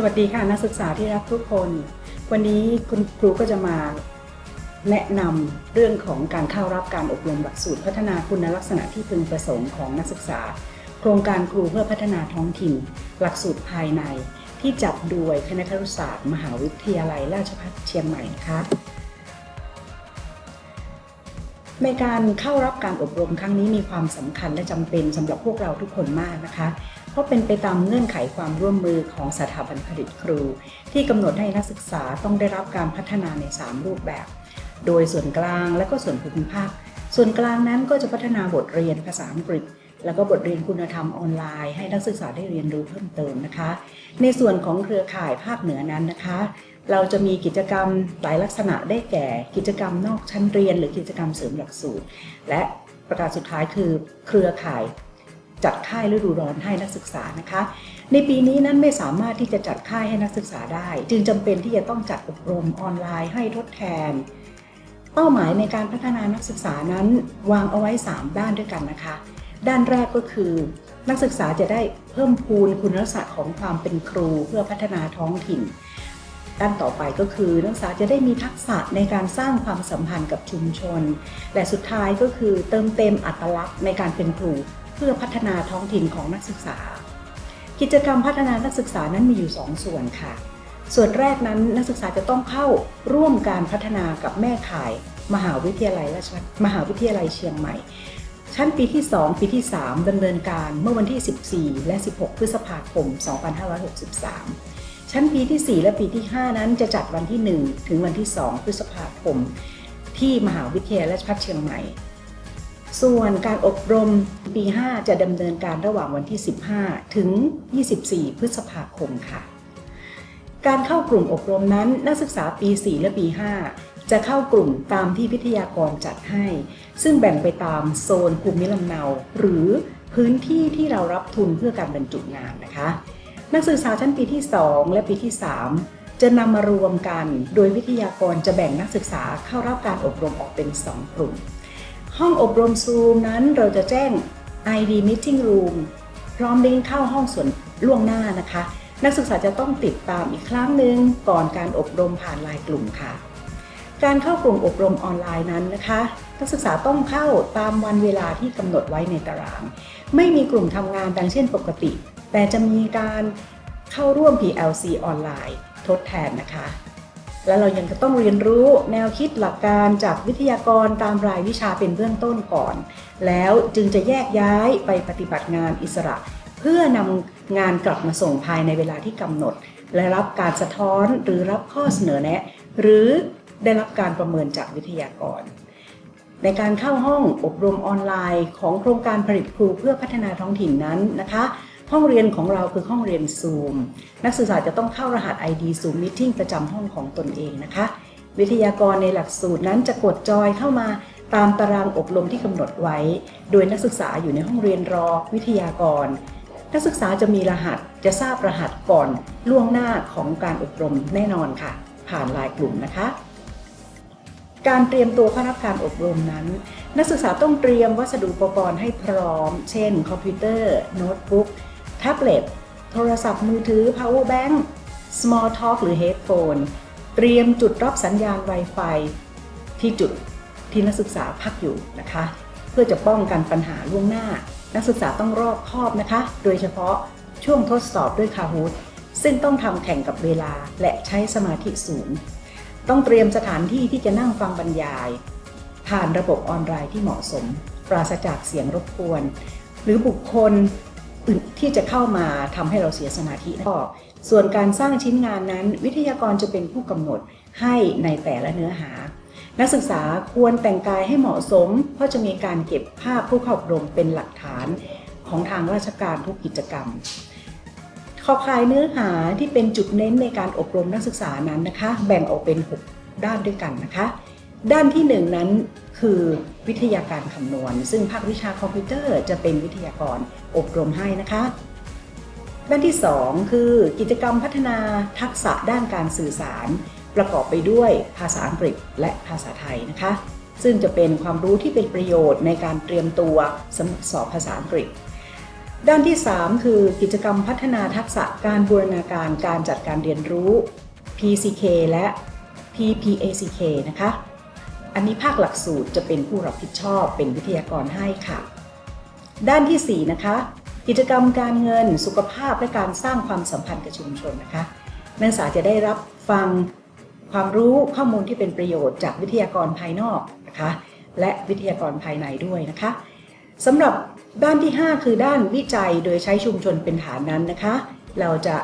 สวัสดีค่ะนักศึกษาที่รักทุกคน วันนี้คุณครูก็จะมาแนะนำเรื่องของการเข้ารับการอบรมหลักสูตรพัฒนาคุณลักษณะที่พึงประสงค์ของนักศึกษา โครงการครูเพื่อพัฒนาท้องถิ่น หลักสูตรภายใน ที่จัดโดยคณะครุศาสตร์ มหาวิทยาลัยราชภัฏเชียงใหม่นะคะในการเข้ารับการอบรมครั้งนี้มีความสำคัญและจำเป็นสำหรับพวกเราทุกคนมากนะคะ เพราะเป็นไปตามเงื่อนไขความร่วมมือของสถาบันผลิตครู ที่กำหนดให้นักศึกษาต้องได้รับการพัฒนาใน 3 รูปแบบ โดยส่วนกลางและก็ส่วนภูมิภาค ส่วนกลางนั้นก็จะพัฒนาบทเรียนภาษาอังกฤษ แล้วก็บทเรียนคุณธรรมออนไลน์ ให้นักศึกษาได้เรียนรู้เพิ่มเติมนะคะ ในส่วนของเครือข่ายภาคเหนือนั้นนะคะ เราจะมีกิจกรรมหลายลักษณะได้แก่ กิจกรรมนอกชั้นเรียน หรือกิจกรรมเสริมหลักสูตร และประการสุดท้ายคือเครือข่าย จัดค่ายฤดูร้อนให้นักศึกษานะคะ ในปีนี้นั้นไม่สามารถที่จะจัดค่ายให้นักศึกษาได้ จึงจำเป็นที่จะต้องจัดอบรมออนไลน์ให้ทดแทน เป้าหมายในการพัฒนานักศึกษานั้นวางเอาไว้ 3 ด้านด้วยกันนะคะ ด้านแรกก็คือ นักศึกษาจะได้เพิ่มพูนคุณลักษณะของความเป็นครูเพื่อพัฒนาท้องถิ่นด้านต่อไปก็คือนักศึกษาจะได้มีทักษะในการสร้างความสัมพันธ์กับชุมชน และสุดท้ายก็คือเติมเต็มอัตลักษณ์ในการเป็นครู เพื่อพัฒนาท้องถิ่นของนักศึกษา กิจกรรมพัฒนานักศึกษานั้นมีอยู่2ส่วนค่ะ ส่วนแรกนั้นนักศึกษาจะต้องเข้าร่วมการพัฒนากับแม่ข่าย มหาวิทยาลัยราชมหาวิทยาลัยเชียงใหม่ ชั้นปีที่ 2 ปีที่ 3ดำเนินการเมื่อวันที่ 14 และ 16 พฤษภาคม 2563 ชั้นปีที่ 4 และปีที่ 5 นั้นจะจัดวันที่ 1 ถึงวันที่ 2 พฤษภาคม ที่มหาวิทยาลัยราชภัฏเชียงใหม่ ส่วนการอบรมปี5จะดำเนินการระหว่างวันที่ 15 ถึง 24 พฤษภาคมค่ะ การเข้ากลุ่มอบรมนั้นนักศึกษาปี 4 และปี 5 จะเข้ากลุ่มตามที่วิทยากรจัดให้ ซึ่งแบ่งไปตามโซนภูมิลำเนา หรือพื้นที่ที่เรารับทุนเพื่อการบรรจุงานนะคะ นักศึกษาชั้นปีที่ 2 และปีที่ 3 จะนำมารวมกัน โดยวิทยากรจะแบ่งนักศึกษาเข้ารับการอบรมออกเป็น 2 กลุ่ม ห้องอบรมซูมนั้นเราจะแจ้ง ID Meeting Room พร้อมลิงก์เข้าห้องส่วนล่วงหน้านะคะ นักศึกษาจะต้องติดตามอีกครั้งหนึ่งก่อนการอบรมผ่านไลน์กลุ่มค่ะ การเข้ากลุ่มอบรมออนไลน์นั้นนะคะ นักศึกษาต้องเข้าตามวันเวลาที่กำหนดไว้ในตาราง ไม่มีกลุ่มทำงานดังเช่นปกติ แต่จะมีการเข้าร่วม PLC ออนไลน์ ทดแทนนะคะ และเรายังจะต้องเรียนรู้แนวคิดหลักการจากวิทยากรตามรายวิชาเป็นเบื้องต้นก่อน แล้วจึงจะแยกย้ายไปปฏิบัติงานอิสระ เพื่อนำงานกลับมาส่งภายในเวลาที่กำหนด และรับการสะท้อนหรือรับข้อเสนอแนะ หรือได้รับการประเมินจากวิทยากร ในการเข้าห้องอบรมออนไลน์ ของโครงการผลิตครูเพื่อพัฒนาท้องถิ่นนั้นนะคะ ห้องเรียนของเราคือห้องเรียน Zoom นักศึกษาจะต้องเข้ารหัส ID Zoom Meeting ประจำห้องของตนเองนะคะ วิทยากรในหลักสูตรนั้นจะกดจอยเข้ามาตามตารางอบรมที่กำหนดไว้ โดยนักศึกษาอยู่ในห้องเรียนรอวิทยากร นักศึกษาจะมีรหัสจะทราบรหัสก่อนล่วงหน้าของการอบรมแน่นอนค่ะ ผ่านไลน์กลุ่มนะคะ การเตรียมตัวเข้ารับการอบรมนั้น นักศึกษาต้องเตรียมวัสดุอุปกรณ์ให้พร้อม เช่น คอมพิวเตอร์ โน้ตบุ๊ก แท็บเล็ต โทรศัพท์มือถือ power bank small talk หรือ headphone เตรียมจุดรับสัญญาณ Wi-Fi ที่จุดที่นักศึกษาพักอยู่นะคะ เพื่อจะป้องกันปัญหาล่วงหน้า นักศึกษาต้องรอบคอบนะคะ โดยเฉพาะช่วงทดสอบด้วย Kahoot ซึ่งต้องทำแข่งกับเวลาและใช้สมาธิสูง ต้องเตรียมสถานที่ที่จะนั่งฟังบรรยาย ผ่านระบบออนไลน์ที่เหมาะสม ปราศจากเสียงรบกวน หรือบุคคล ที่จะเข้ามาทำให้เราเสียสมาธิก็ส่วนการสร้างชิ้นงานนั้น วิทยากรจะเป็นผู้กำหนดให้ในแต่ละเนื้อหา นักศึกษาควรแต่งกายให้เหมาะสม เพราะจะมีการเก็บภาพผู้เข้าอบรมเป็นหลักฐานของทางราชการทุกกิจกรรมขอบข่ายเนื้อหาที่เป็นจุดเน้นในการอบรมนักศึกษานั้นนะคะ แบ่งออกเป็น 6 ด้านด้วยกันนะคะ ด้านที่ 1 นั้น คือวิทยาการคำนวณ ซึ่งภาควิชาคอมพิวเตอร์จะเป็นวิทยากรอบรมให้นะคะด้านที่ 2 คือกิจกรรมพัฒนาทักษะด้านการสื่อสาร ประกอบไปด้วยภาษาอังกฤษและภาษาไทยนะคะ ซึ่งจะเป็นความรู้ที่เป็นประโยชน์ในการเตรียมตัวสำหรับสอบภาษาอังกฤษ ด้านที่ 3 คือกิจกรรมพัฒนาทักษะการบูรณาการการจัดการเรียนรู้ PCK และ PPACK นะคะ อันนี้ภาคหลักสูตรจะเป็นผู้รับผิดชอบเป็นวิทยากรให้ค่ะ ด้านทีสี่ 4 นะคะ กิจกรรมการเงินสุขภาพและการสร้างความสัมพันธ์กับชุมชนนะคะนักศึกษาจะได้รับฟังความรู้ข้อมูลที่เป็นประโยชน์จากวิทยากรภายนอกนะคะและวิทยากรภายในด้วยนะคะสำหรับด้านที่ 5 คือด้านวิจัยโดยใช้ชุมชนเป็นฐานนั้นนะคะ เราจะ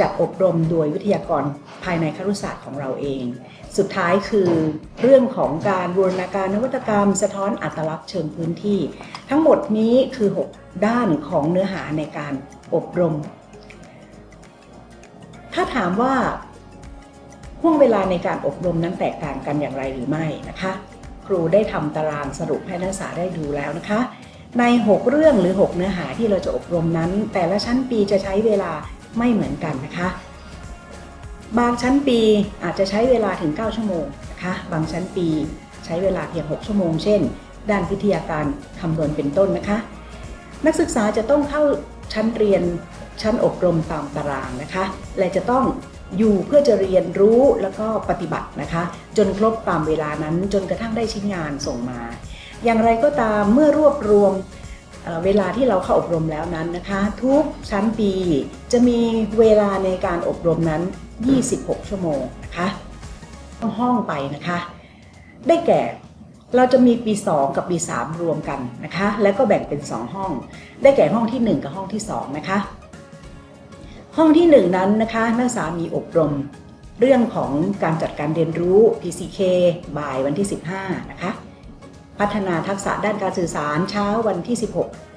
จัดอบรมโดยวิทยากรภายในครุศาสตร์ของเราเอง สุดท้ายคือเรื่องของการบูรณาการนวัตกรรม สะท้อนอัตลักษณ์เชิงพื้นที่ ทั้งหมดนี้คือ 6 ด้านของเนื้อหาในการอบรม ถ้าถามว่าห่วงเวลาในการอบรมนั้นแตกต่างกันอย่างไรหรือไม่นะคะ ครูได้ทำตารางสรุปให้นักศึกษาได้ดูแล้วนะคะ ใน 6 เรื่องหรือ 6 เนื้อหาที่เราจะอบรมนั้น แต่ละชั้นปีจะใช้เวลาไม่เหมือนกันนะคะ บางชั้นปีอาจจะใช้เวลาถึง 9 ชั่วโมงนะคะบางชั้นปีใช้เวลาเพียง 6 ชั่วโมง เช่น ด้านวิทยาการคำนวณเป็นต้นนะคะ นักศึกษาจะต้องเข้าชั้นเรียนชั้นอบรมตามตารางนะคะ และจะต้องอยู่เพื่อจะเรียนรู้แล้วก็ปฏิบัตินะคะ จนครบตามเวลานั้นจนกระทั่งได้ชิ้นงานส่งมา อย่างไรก็ตามเมื่อรวบรวม เวลาที่เราเข้าอบรมแล้วนั้นนะคะ ทุกชั้นปีจะมีเวลาในการอบรมนั้น 26 ชั่วโมงนะคะต้องห้องไปนะคะ ได้แก่เราจะมีปี 2 กับปี 3 รวมกันนะคะ แล้วก็แบ่งเป็น 2 ห้อง ได้แก่ห้องที่ 1 กับห้องที่ 2 นะคะ ห้องที่ 1 นั้นนะคะ นักศึกษามีอบรม เรื่องของการจัดการเรียนรู้ PCK บ่ายวันที่ 15 นะคะ พัฒนาทักษะด้านการสื่อสารเช้าวันที่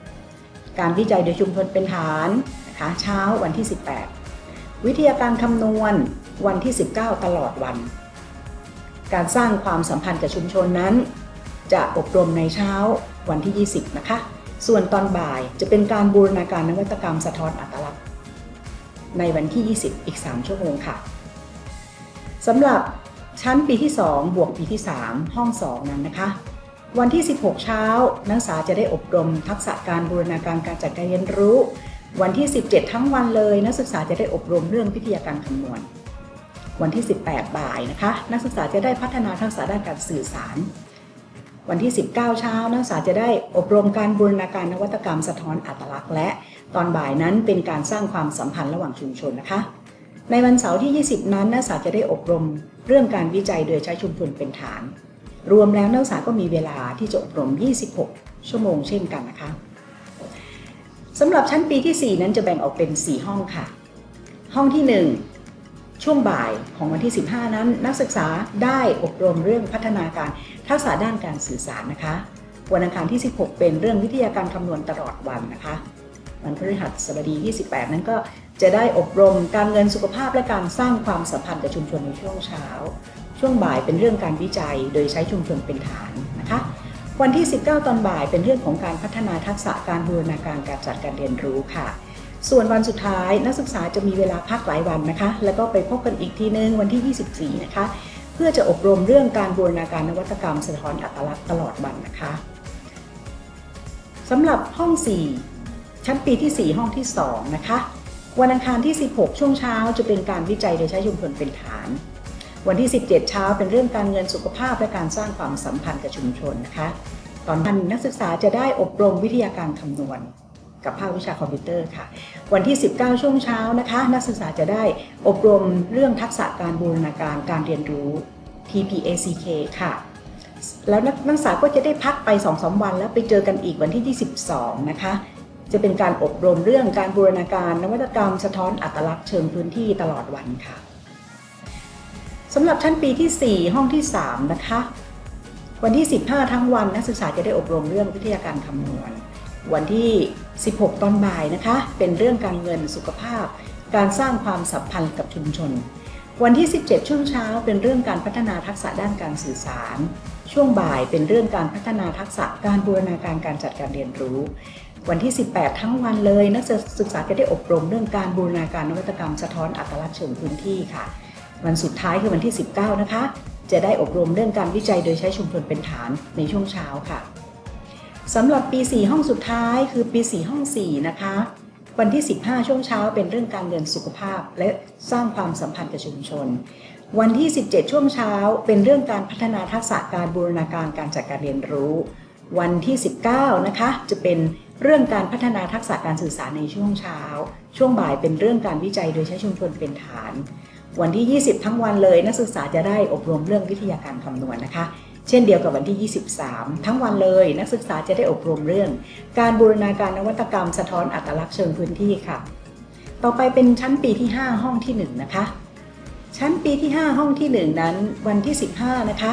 16 การวิจัยโดยชุมชนเป็นฐานนะคะเช้าวันที่ 18 วิทยาการคำนวณวันที่ 19 ตลอดวัน การสร้างความสัมพันธ์กับชุมชนนั้น จะอบรมในเช้าวันที่ 20 นะคะ ส่วนตอนบ่ายจะเป็นการบูรณาการนวัตกรรมสะท้อนอัตลักษณ์ ในวันที่ 20 อีก 3 ชั่วโมงค่ะสำหรับชั้นปีที่ 2 บวกปีที่ 3 ห้อง 2 นั้นนะคะ วันที่ 16 เช้า นักศึกษาจะได้อบรมทักษะการบูรณาการการจัดการเรียนรู้ วันที่ 17 ทั้งวันเลย นักศึกษาจะได้อบรมเรื่องวิทยาการคำนวณ วันที่ 18 บ่ายนะคะ นักศึกษาจะได้พัฒนาทักษะด้านการสื่อสาร วันที่ 19 เช้า นักศึกษาจะได้อบรมการบูรณาการนวัตกรรมสะท้อนอัตลักษณ์ และตอนบ่ายนั้นเป็นการสร้างความสัมพันธ์ระหว่างชุมชนนะคะ ในวันเสาร์ที่ 20 นั้นนักศึกษาจะได้อบรมเรื่องการวิจัยโดยใช้ชุมชนเป็นฐาน รวมแล้วนักศึกษาก็มีเวลาที่จะอบรม 26 ชั่วโมงเช่นกันนะคะสำหรับชั้นปีที่ 4 นั้นจะแบ่งออกเป็น 4 ห้องค่ะ ห้องที่ 1 ช่วงบ่ายของวันที่ 15 นั้น นักศึกษาได้อบรมเรื่องพัฒนาการทักษะด้านการสื่อสารนะคะวันอังคารที่ 16 เป็นเรื่องวิทยาการคำนวณตลอดวันนะคะ วันพฤหัสบดีที่ 18 นั้นก็จะได้อบรมการเงินสุขภาพและการสร้างความสัมพันธ์กับชุมชนในช่วงเช้า ช่วงบ่ายเป็นเรื่องการวิจัยโดยใช้ชุมชนเป็นฐานนะคะวันที่ 19 ตอนบ่ายเป็นเรื่องของการพัฒนาทักษะการบูรณาการการจัดการเรียนรู้ค่ะ ส่วนวันสุดท้ายนักศึกษาจะมีเวลาพักหลายวันนะคะ แล้วก็ไปพบกันอีกทีนึงวันที่ 24 นะคะ เพื่อจะอบรมเรื่องการบูรณาการนวัตกรรมสะท้อนอัตลักษณ์ตลอดวันนะคะสำหรับห้อง 4 ชั้นปีที่ 4 ห้องที่ 2 นะคะ วันอังคารที่ 16 ช่วงเช้าจะเป็นการวิจัยโดยใช้ชุมชนเป็นฐาน วันที่ 17 เช้าเป็นเรื่องการเงินสุขภาพและการสร้างความสัมพันธ์กับชุมชนนะคะ ตอนนั้นนักศึกษาจะได้อบรมวิทยาการคำนวณ กับภาควิชาคอมพิวเตอร์ค่ะ วันที่ 19 ช่วงเช้านะคะ นักศึกษาจะได้อบรมเรื่องทักษะการบูรณาการการเรียนรู้ TPACK ค่ะ แล้วนักนักศึกษาก็จะได้พักไป 2-3 วัน แล้วไปเจอกันอีกวันที่ 22 นะคะจะเป็นการอบรมเรื่องการบูรณาการนวัตกรรมสะท้อนอัตลักษณ์เชิงพื้นที่ตลอดวันค่ะ สำหรับชั้นปีที่ 4 ห้องที่ 3 นะคะ วันที่ 15 ทั้งวันนักศึกษาจะได้อบรมเรื่องวิทยาการคำนวณ วันที่ 16 ตอนบ่ายนะคะ เป็นเรื่องการเงินสุขภาพ การสร้างความสัมพันธ์กับชุมชน วันที่ 17 ช่วงเช้า เป็นเรื่องการพัฒนาทักษะด้านการสื่อสาร ช่วงบ่ายเป็นเรื่องการพัฒนาทักษะการบูรณาการการจัดการเรียนรู้วันที่ 18 ทั้งวันเลย นักศึกษาจะได้อบรมเรื่องการบูรณาการนวัตกรรมสะท้อนอัตลักษณ์เชิงพื้นที่ค่ะ วันสุดท้ายคือวันที่ 19 นะคะ จะได้อบรมเรื่องการวิจัยโดยใช้ชุมชนเป็นฐานในช่วงเช้าค่ะสำหรับปี 4 ห้องสุดท้ายคือปี 4 ห้อง 4 นะคะ วันที่ 15 ช่วงเช้าเป็นเรื่องการเงินสุขภาพ และสร้างความสัมพันธ์กับชุมชน วันที่ 17 ช่วงเช้า เป็นเรื่องการพัฒนาทักษะการบูรณาการการจัดการเรียนรู้ วันที่ 19 นะคะ จะเป็นเรื่องการพัฒนาทักษะการสื่อสารในช่วงเช้า ช่วงบ่ายเป็นเรื่องการวิจัยโดยใช้ชุมชนเป็นฐาน วันที่ 20 ทั้งวันเลยนักศึกษาจะได้อบรมเรื่องวิทยาการคำนวณนะคะ เช่นเดียวกับวันที่ 23 ทั้งวันเลย นักศึกษาจะได้อบรมเรื่อง การบูรณาการนวัตกรรมสะท้อนอัตลักษณ์เชิงพื้นที่ค่ะ ต่อไปเป็นชั้นปีที่ 5 ห้องที่ 1 นะคะ ชั้นปีที่ 5 ห้องที่ 1 นั้น วันที่ 15 นะคะ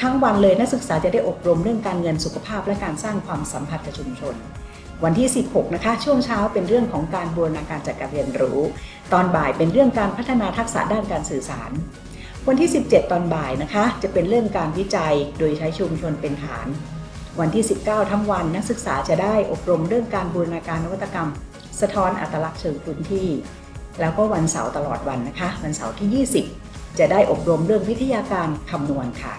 ทั้งวันเลยนักศึกษาจะได้อบรมเรื่องการเงินสุขภาพและการสร้างความสัมพันธ์กับชุมชน วันที่ 16 นะคะ ช่วงเช้าเป็นเรื่องของการบูรณาการจัดการเรียนรู้ ตอนบ่ายเป็นเรื่องการพัฒนาทักษะด้านการสื่อสาร วันที่ 17 ตอนบ่ายนะคะ จะเป็นเรื่องการวิจัยโดยใช้ชุมชนเป็นฐาน วันที่ 19 ทั้งวันนักศึกษาจะได้อบรมเรื่องการบูรณาการนวัตกรรม สะท้อนอัตลักษณ์เชิงพื้นที่ แล้วก็วันเสาร์ตลอดวันนะคะ วันเสาร์ที่ 20 จะได้อบรมเรื่องวิทยาการคำนวณค่ะ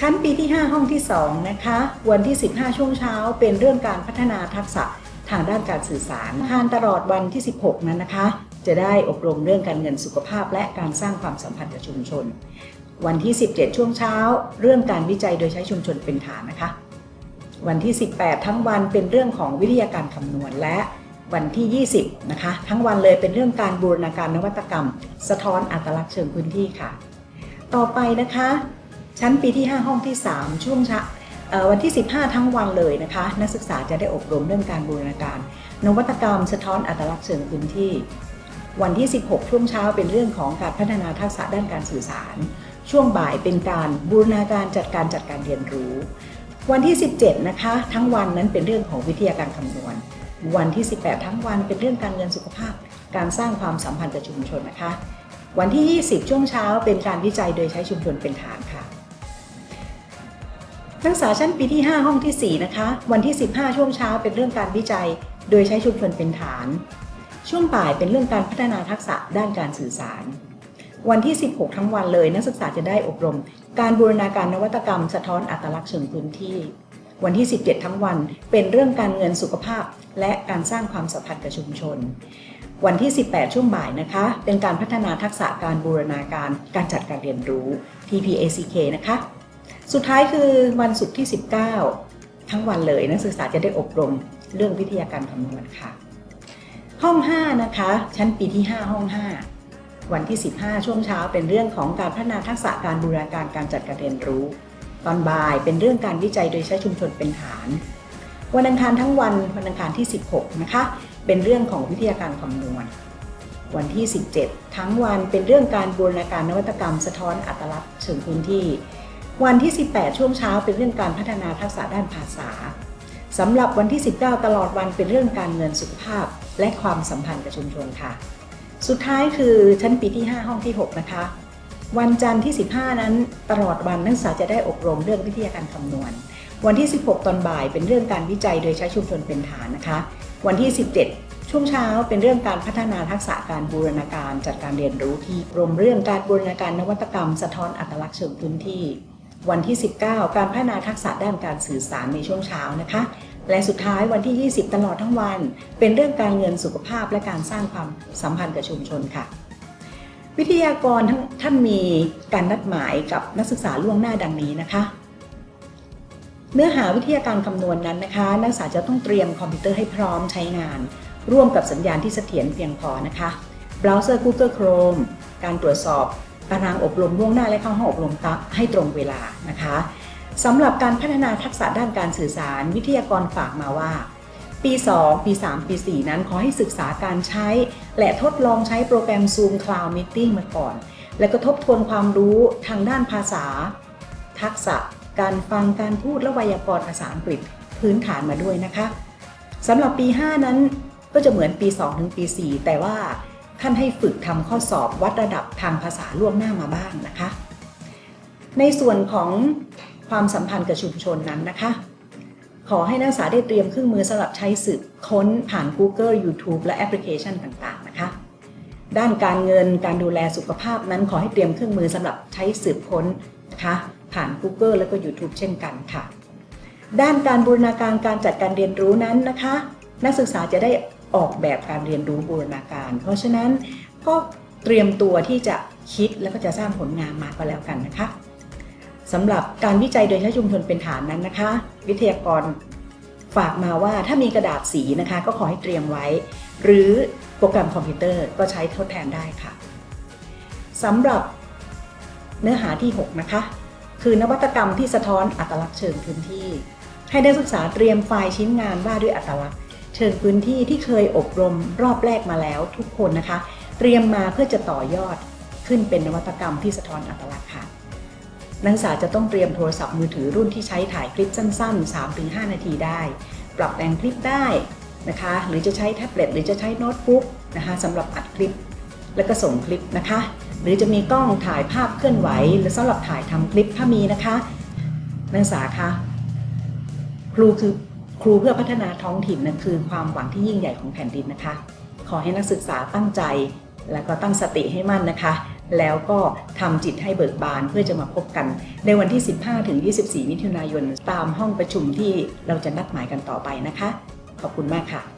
ชั้นปีที่ 5 ห้องที่ 2 นะคะ วันที่ 15 ช่วงเช้า เป็นเรื่องการพัฒนาทักษะทางด้านการสื่อสารทานตลอดวันที่ 16 นั้นนะคะ จะได้อบรมเรื่องการเงินสุขภาพ และการสร้างความสัมพันธ์กับชุมชน วันที่ 17 ช่วงเช้า เรื่องการวิจัยโดยใช้ชุมชนเป็นฐานนะคะ วันที่ 18 ทั้งวันเป็นเรื่องของวิทยาการคำนวณและวันที่ 20 นะคะ ทั้งวันเลยเป็นเรื่องการบูรณาการนวัตกรรม สะท้อนอัตลักษณ์เชิงพื้นที่ค่ะ ต่อไปนะคะ ชั้นปีที่ 5 ห้องที่ 3 ช่วงเช้าวันที่ 15 ทั้งวันเลยนะคะ นักศึกษาจะได้อบรมเรื่องการบูรณาการ นวัตกรรมสะท้อนอัตลักษณ์เชิงพื้นที่ วันที่ 16 ช่วงเช้าเป็นเรื่องของการพัฒนาทักษะด้านการสื่อสาร ช่วงบ่ายเป็นการบูรณาการจัดการจัดการเรียนรู้ วันที่ 17 นะคะ ทั้งวันนั้นเป็นเรื่องของวิทยาการคำนวณ วันที่ 18 ทั้งวันเป็นเรื่องการเงินสุขภาพ การสร้างความสัมพันธ์กับชุมชนนะคะ วันที่ 20 ช่วงเช้าเป็นการวิจัยโดยใช้ชุมชนเป็นฐานค่ะ นักศึกษาชั้นปีที่ 5 ห้องที่ 4 นะคะ วันที่ 15 ช่วงเช้าเป็นเรื่องการวิจัย โดยใช้ชุมชนเป็นฐาน ช่วงบ่ายเป็นเรื่องการพัฒนาทักษะด้านการสื่อสาร วันที่ 16 ทั้งวันเลยนักศึกษาจะได้อบรม การบูรณาการนวัตกรรม สะท้อนอัตลักษณ์เชิงพื้นที่ วันที่ 17 ทั้งวันเป็นเรื่องการเงินสุขภาพ และการสร้างความสัมพันธ์กับชุมชน วันที่ 18 ช่วงบ่ายนะคะ เป็นการพัฒนาทักษะการบูรณาการการจัดการเรียนรู้ TPACK นะคะ สุดท้ายคือวันศุกร์ที่ 19 ทั้งวันเลยนักศึกษาจะได้อบรมเรื่องวิทยาการคำนวณค่ะ ห้อง 5 นะคะ ชั้นปีที่ 5 ห้อง 5 วันที่ 15 ช่วงเช้าเป็นเรื่องของการพัฒนาทักษะการบูรณาการการจัดการเรียนรู้ ตอนบ่ายเป็นเรื่องการวิจัยโดยใช้ชุมชนเป็นฐาน วันอังคารทั้งวันวันอังคารที่ 16 นะคะ เป็นเรื่องของวิทยาการคำนวณ วันที่ 17 ทั้งวันเป็นเรื่องการบูรณาการนวัตกรรม สะท้อนอัตลักษณ์เชิงพื้นที่ วันที่ 18 ช่วงเช้าเป็นเรื่องการพัฒนาทักษะด้านภาษาสำหรับวันที่ 19 ตลอดวันเป็นเรื่องการเงินสุขภาพ และความสัมพันธ์กับชุมชนค่ะ สุดท้ายคือชั้นปีที่ 5 ห้องที่ 6 นะคะ วันจันทร์ที่ 15 นั้นตลอดวันนักศึกษาจะได้อบรมเรื่องวิทยาการคำนวณ วันที่ 16 ตอนบ่ายเป็นเรื่องการวิจัยโดยใช้ชุมชนเป็นฐานนะคะ วันที่ 17ช่วงเช้าเป็นเรื่องการพัฒนาทักษะการบูรณาการจัดการเรียนรู้ที่รวมเรื่องการบูรณาการนวัตกรรม สะท้อนอัตลักษณ์เชิงพื้นที่ วันที่ 19 การพัฒนาทักษะด้านการสื่อสารในช่วงเช้านะคะ และสุดท้ายวันที่ 20 ตลอดทั้งวัน เป็นเรื่องการเงินสุขภาพและการสร้างความสัมพันธ์กับชุมชนค่ะ วิทยากรท,ท่านมีการนัดหมายกับนักศึกษาล่วงหน้าดังนี้นะคะ เนื้อหาวิทยาการคำนวณนั้นนะคะ นักศึกษาจะต้องเตรียมคอมพิวเตอร์ให้พร้อมใช้งาน ร่วมกับสัญญาณที่เสถียรเพียงพอนะคะเบราว์เซอร์ Google Chrome การตรวจสอบ ตารางอบรมล่วงหน้าและเข้าห้องอบรมให้ตรงเวลานะคะสำหรับการพัฒนาทักษะด้านการสื่อสารวิทยากรฝากมาว่า ปี 2 ปี 3 ปี 4 นั้นขอให้ศึกษาการใช้ และทดลองใช้โปรแกรม Zoom Cloud Meeting มาก่อน และก็ทบทวนความรู้ทางด้านภาษา ทักษะการฟังการพูดและไวยากรณ์ภาษาอังกฤษพื้นฐานมาด้วยนะคะสำหรับปี 5 นั้นก็จะเหมือนปี 2 ถึงปี 4 แต่ว่า ท่านให้ฝึกทำข้อสอบวัดระดับทางภาษาล่วงหน้ามาบ้างนะคะ ในส่วนของความสัมพันธ์กับชุมชนนั้นนะคะ ขอให้นักศึกษาได้เตรียมเครื่องมือสำหรับใช้สืบค้นผ่าน Google YouTube และแอปพลิเคชันต่างๆนะคะ ด้านการเงินการดูแลสุขภาพนั้นขอให้เตรียมเครื่องมือสำหรับใช้สืบค้นนะคะผ่าน Google และก็ YouTube เช่นกันค่ะ ด้านการบูรณาการการจัดการเรียนรู้นั้นนะคะ นักศึกษาจะได้ ออกแบบการเรียนรู้บูรณาการ เพราะฉะนั้นก็เตรียมตัวที่จะคิดแล้วก็จะสร้างผลงานมาก็แล้วกันนะคะสำหรับการวิจัยโดยใช้ชุมชนเป็นฐานนั้นนะคะ วิทยากรฝากมาว่าถ้ามีกระดาษสีนะคะ ก็ขอให้เตรียมไว้ หรือโปรแกรมคอมพิวเตอร์ก็ใช้ทดแทนได้ค่ะสำหรับเนื้อหาที่ 6 นะคะ คือนวัตกรรมที่สะท้อนอัตลักษณ์เชิงพื้นที่ ให้นักศึกษาเตรียมไฟล์ชิ้นงานว่าด้วยอัตลักษณ์ เชิงพื้นที่ที่เคยอบรมรอบแรกมาแล้วทุกคนนะคะ เตรียมมาเพื่อจะต่อยอดขึ้นเป็นนวัตกรรมที่สะท้อนอัตลักษณ์ค่ะนักศึกษาจะต้องเตรียมโทรศัพท์มือถือรุ่นที่ใช้ถ่ายคลิปสั้น ๆ 3-5 นาทีได้ ปรับแต่งคลิปได้นะคะ หรือจะใช้แท็บเล็ตหรือจะใช้โน้ตบุ๊กนะคะสำหรับอัดคลิปแล้วก็ส่งคลิปนะคะ หรือจะมีกล้องถ่ายภาพเคลื่อนไหว หรือสำหรับถ่ายทำคลิปถ้ามีนะคะ นักศึกษาคะครูคือ ครูเพื่อพัฒนาท้องถิ่นนั่นคือความหวังที่ยิ่งใหญ่ของแผ่นดินนะคะ ขอให้นักศึกษาตั้งใจ แล้วก็ตั้งสติให้มั่นนะคะ แล้วก็ทำจิตให้เบิกบานเพื่อจะมาพบกัน ในวันที่ 15 ถึง 24 มิถุนายน ตามห้องประชุมที่เราจะนัดหมายกันต่อไปนะคะ ขอบคุณมากค่ะ